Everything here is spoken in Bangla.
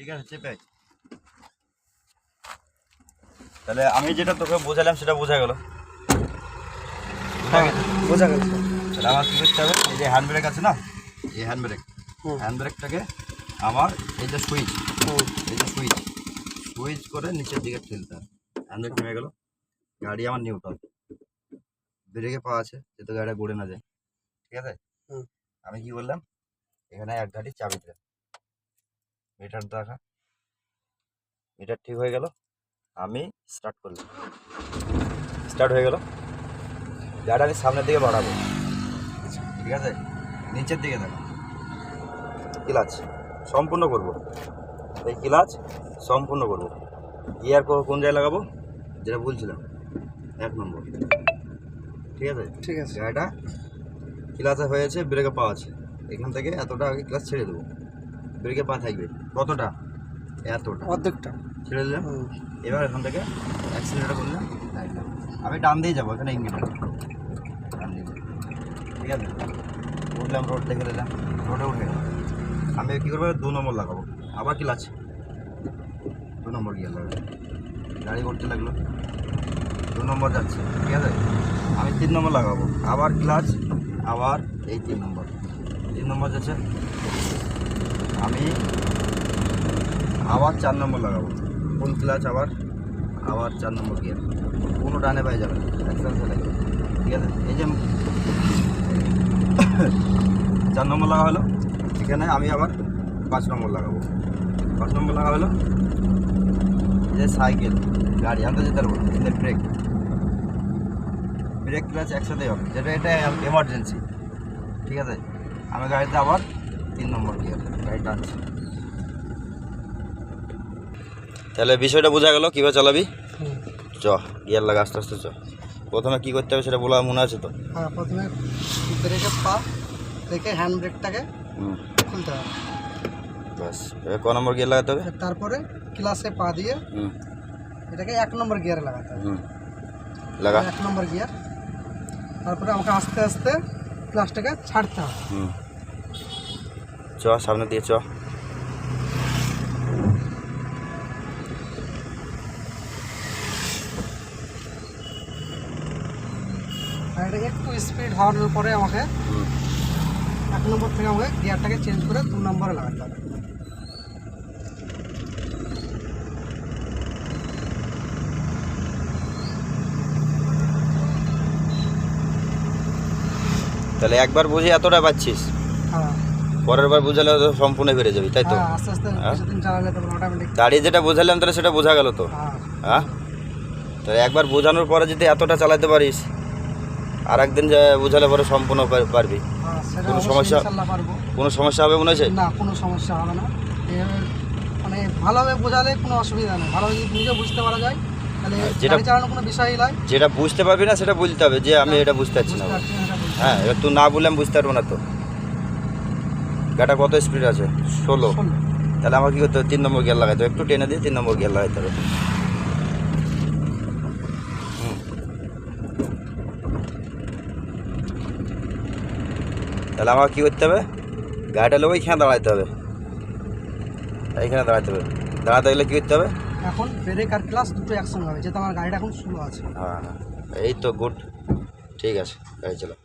ঠিক আছে চেপে তাহলে আমি যেটা তোকে বোঝালাম সেটা বোঝা গেল। হ্যাঁ বোঝা গেছে তাহলে আমার কী করতে হবে? এই যে হ্যান্ড ব্রেক আছে না? এই হ্যান্ড ব্রেক হ্যান্ড ব্রেকটাকে আমার এই যে সুইচ এই যে সুইচ সুইচ করে নিচের দিকে ঠেলতে হবে। হ্যান্ড ব্রেক থেমে গেল। গাড়ি আমার নিউটন ব্রেকে পাওয়া আছে যাতে গাড়িটা গড়ে না যায়। ঠিক আছে? আমি কি বললাম এখানে এক গাড়ি চাবি দিলাম। মিটার দেখা। মিটার ঠিক হয়ে গেল। আমি স্টার্ট করলাম। স্টার্ট হয়ে গেল। গাড়ি আমি সামনের দিকে বাড়াবো। ঠিক আছে? নিচের দিকে দেখো। ক্লাচ সম্পূর্ণ করব। এই ক্লাচ সম্পূর্ণ করব। গিয়ার কোন জায়গায় লাগাবো? যেটা বলছিলাম। এক নম্বর। ঠিক আছে? ঠিক আছে। গাড়িটা ক্লাচে হয়েছে ব্রেকে পা আছে। এখান থেকে এতটা আগে ক্লাচ ছেড়ে দেবো। ব্রেকে পা থাকবে। কতটা? এতটা। অর্ধেকটা। ছেড়ে দিলাম। এবার এখান থেকে অ্যাক্সিলেটার করলাম। আমি ডান দিয়ে যাব এখানে আছে। ডান দিয়ে। ঠিক আছে? উঠলাম রোড দেখে নিলাম। রোডে উঠে আমি কী করব? দু নম্বর লাগাবো। আবার কি লাগছে? দু নম্বর গিয়ার লাগাবো। গাড়ি করতে লাগল। দু নম্বর যাচ্ছে। ঠিক আছে? আমি তিন নম্বর লাগাবো। আবার ক্লাচ আবার এই তিন নম্বর। তিন নম্বর যাচ্ছে। আমি আবার চার নম্বর লাগাবো। ফুল ক্লাচ আবার? আবার চার নম্বর গিয়ার কোনো ডানে পাই যাবে ঠিক আছে? এই যে চার নম্বর লাগা হলো। এখানে আমি আবার পাঁচ নম্বর লাগাবো। পাঁচ নম্বর লাগা হলো যে সাইকেল গাড়ি আনতে যেতে পারব কিন্তু ব্রেক ব্রেক ক্লাচ একসাথেই হবে। যেটা এটা এমার্জেন্সি ঠিক আছে? আমি গাড়িতে আবার তিন নম্বর গিয়ার গাড়ি টানছি তাহলে বিষয়টা বোঝা গেল কীভাবে চালাবি? চ গিয়ার লাগা আস্তে আস্তে চ। প্রথমে কী করতে হবে সেটা বলা মনে আছে তো? হ্যাঁ প্রথমে ব্রেকে পা রেখে হ্যান্ড ব্রেকটাকে খুলতে হবে। ব্যাস এবার ক নম্বর গিয়ার লাগাতে হবে? তারপরে ক্লাসে পা দিয়ে হুম। এটাকে এক নম্বর গিয়ারে লাগাতে হবে। হুম। লাগা। এক নম্বর গিয়ার তারপরে আমাকে আস্তে আস্তে ক্লাসটাকে ছাড়তে হবে। চ সামনে দিয়ে চ। একটু স্পিড হওয়ার পরে আমাকে এক নম্বর থেকে আমাকে গিয়ারটাকে চেঞ্জ করে দু নম্বরে লাগাতে হবে। তাহলে একবার বুঝে এতটা পাচ্ছিস? হ্যাঁ। পরের বার বুঝালে তো সম্পূর্ণ বেড়ে যাবি তাই তো? হ্যাঁ আস্তে হ্যাঁ? দাঁড়িয়ে যেটা বোঝালাম তাহলে সেটা বোঝা গেল তো। হ্যাঁ। হ্যাঁ? তাহলে একবার বোঝানোর পরে যদি এতটা চালাতে পারিস আর একদিন যে বোঝালে পরে সম্পূর্ণ পারবি। হ্যাঁ কোনো সমস্যা? কোনো সমস্যা হবে মনে হচ্ছে? না কোনো সমস্যা হবে না। মানে ভালোভাবে বোঝালে কোনো অসুবিধা নেই। ভালোভাবে যদি নিজে বুঝতে পারা যায় হ্যাঁ, যেটা- কোনো বিষয়ই নয় যেটা বুঝতে পারবি না সেটা বলতে হবে যে আমি এটা বুঝতে পারছি না। হ্যাঁ এবার তুই না বললে আমি বুঝতে পারব না তো। গাটা কত স্পিড আছে? ষোলো। তাহলে আমার কি করতে হবে? তিন নম্বর গিয়ার লাগাইতে হবে। একটু টেনে দিয়ে তিন নম্বর গিয়ার লাগাইতে হবে। তাহলে আমার কি করতে হবে? গাড়িটা লোক এইখানে দাঁড়াইতে হবে। এইখানে দাঁড়াইতে হবে। দাঁড়াতে গেলে কী করতে হবে? এখন ব্রেক আর ক্লাস দুটো একসঙ্গে হবে যেহেতু আমার গাড়িটা এখন স্লো আছে। হ্যাঁ হ্যাঁ। এই তো গুড ঠিক আছে গাড়ি চালা